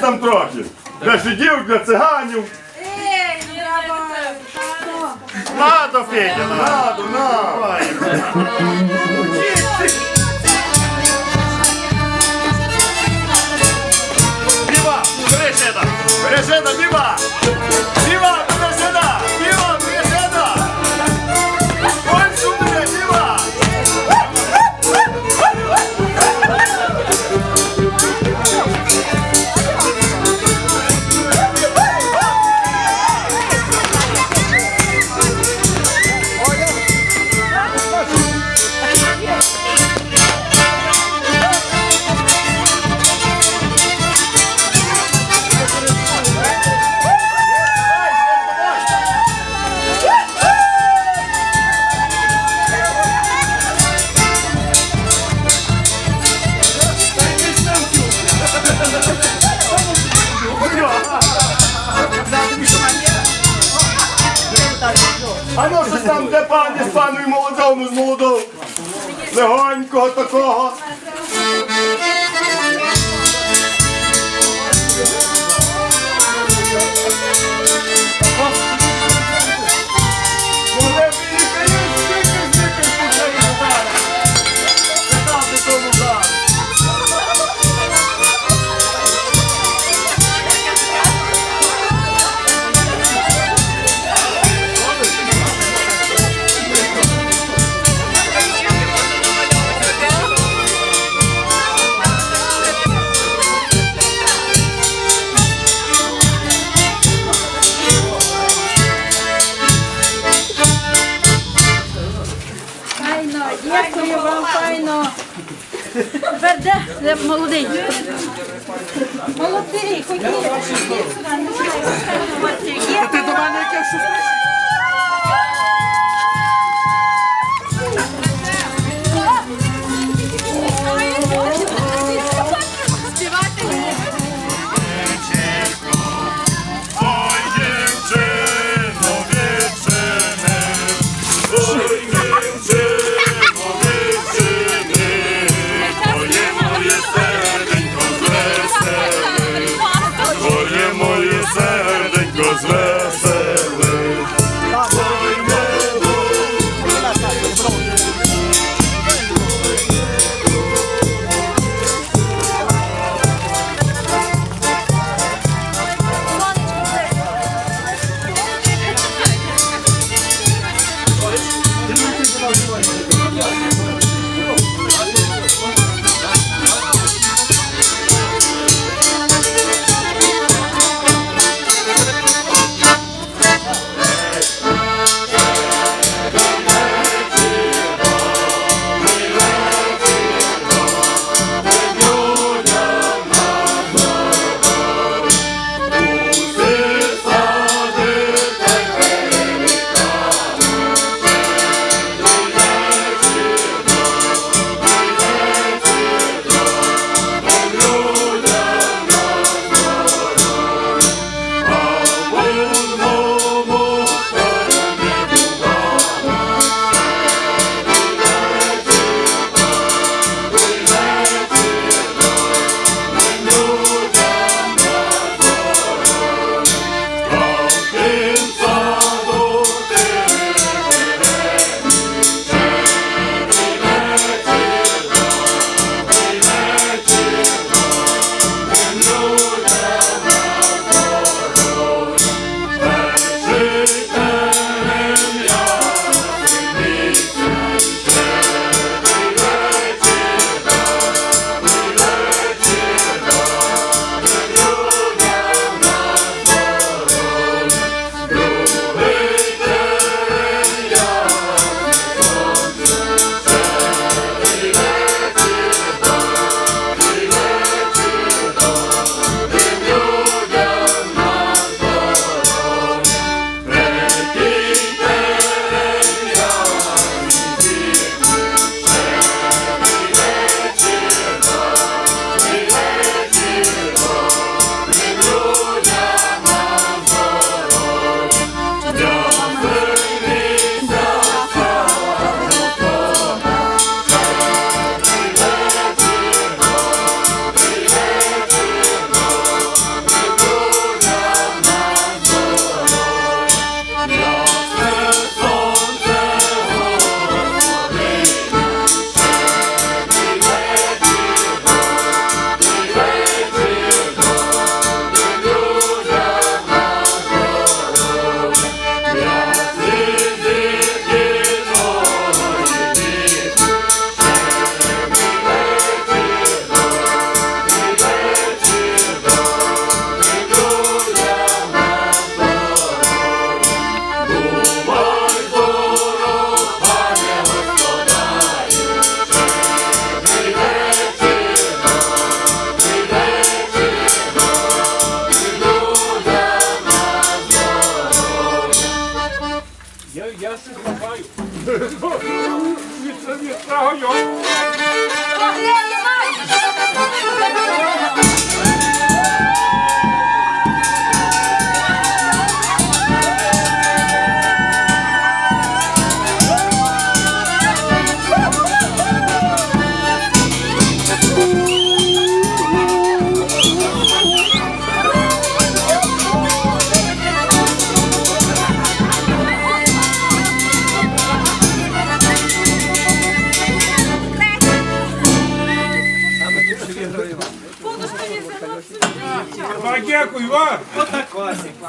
там трохи. Для жидів, для циганів. Ей, не треба. Надо, Федя, надо, надо. Решета, Решета, А ну щось там, де пані з паною молодому, з молодого. Легонького такого. Дякую вам файно. Верде, е, молодий. Молодий, ходіть. Ти до мене якесь. zle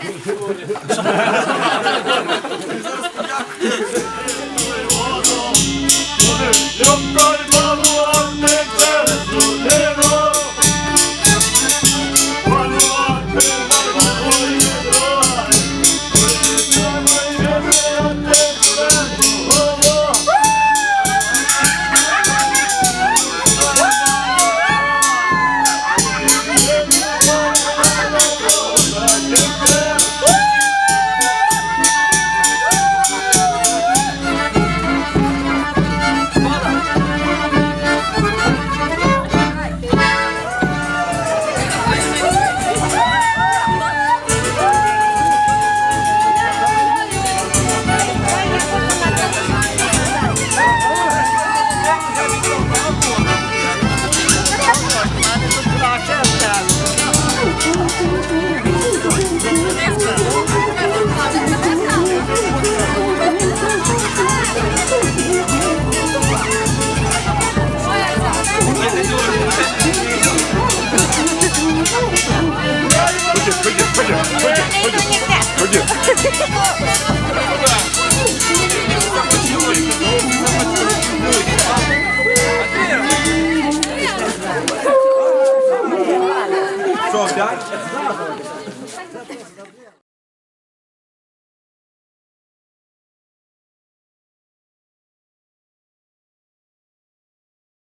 그, 그, 그,